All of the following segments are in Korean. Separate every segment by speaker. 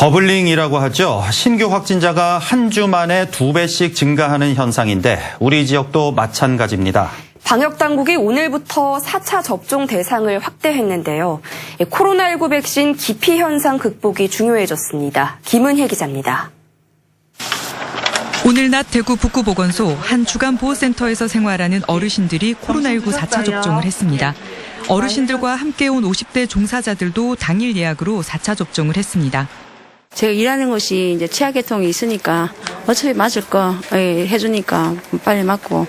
Speaker 1: 더블링이라고 하죠. 신규 확진자가 한 주 만에 두 배씩 증가하는 현상인데 우리 지역도 마찬가지입니다.
Speaker 2: 방역 당국이 오늘부터 4차 접종 대상을 확대했는데요. 코로나19 백신 기피 현상 극복이 중요해졌습니다. 김은혜 기자입니다.
Speaker 3: 오늘 낮 대구 북구보건소 한 주간 보호센터에서 생활하는 어르신들이 코로나19 4차 접종을 했습니다. 어르신들과 함께 온 50대 종사자들도 당일 예약으로 4차 접종을 했습니다.
Speaker 4: 제가 일하는 곳이 이제 치아계통이 있으니까 어차피 맞을 거 예, 해주니까 빨리 맞고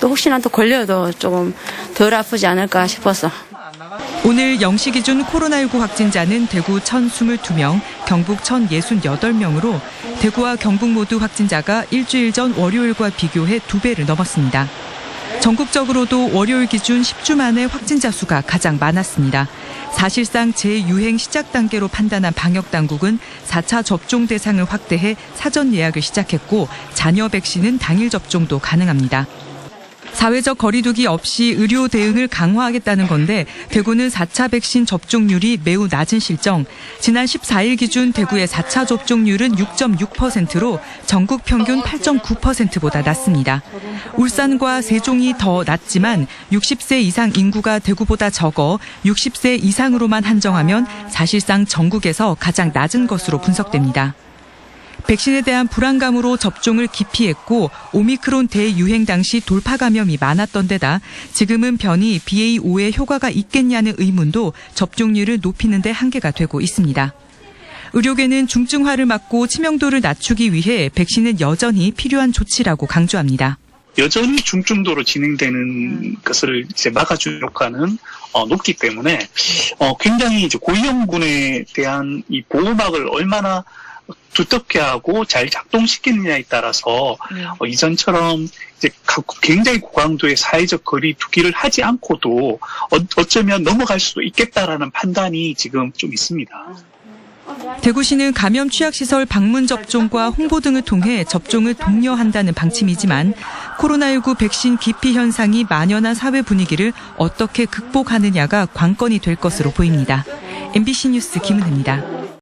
Speaker 4: 또 혹시나 또 걸려도 조금 덜 아프지 않을까 싶어서
Speaker 3: 오늘 0시 기준 코로나19 확진자는 대구 1,022명, 경북 1,068명으로 대구와 경북 모두 확진자가 일주일 전 월요일과 비교해 두 배를 넘었습니다. 전국적으로도 월요일 기준 10주 만에 확진자 수가 가장 많았습니다. 사실상 재유행 시작 단계로 판단한 방역 당국은 4차 접종 대상을 확대해 사전 예약을 시작했고 잔여 백신은 당일 접종도 가능합니다. 사회적 거리두기 없이 의료 대응을 강화하겠다는 건데 대구는 4차 백신 접종률이 매우 낮은 실정. 지난 14일 기준 대구의 4차 접종률은 6.6%로 전국 평균 8.9%보다 낮습니다. 울산과 세종이 더 낮지만 60세 이상 인구가 대구보다 적어 60세 이상으로만 한정하면 사실상 전국에서 가장 낮은 것으로 분석됩니다. 백신에 대한 불안감으로 접종을 기피했고 오미크론 대유행 당시 돌파 감염이 많았던 데다 지금은 변이 BA5의 효과가 있겠냐는 의문도 접종률을 높이는 데 한계가 되고 있습니다. 의료계는 중증화를 막고 치명도를 낮추기 위해 백신은 여전히 필요한 조치라고 강조합니다.
Speaker 5: 여전히 중증도로 진행되는 것을 이제 막아주는 효과는 어, 높기 때문에 어, 굉장히 이제 고위험군에 대한 이 보호막을 얼마나 두텁게 하고 잘 작동시키느냐에 따라서 어, 이전처럼 이제 가- 굉장히 고강도의 사회적 거리 두기를 하지 않고도 어, 어쩌면 넘어갈 수도 있겠다라는 판단이 지금 좀 있습니다.
Speaker 3: 대구시는 감염 취약시설 방문 접종과 홍보 등을 통해 접종을 독려한다는 방침이지만 코로나19 백신 기피 현상이 만연한 사회 분위기를 어떻게 극복하느냐가 관건이 될 것으로 보입니다. MBC 뉴스 김은혜입니다.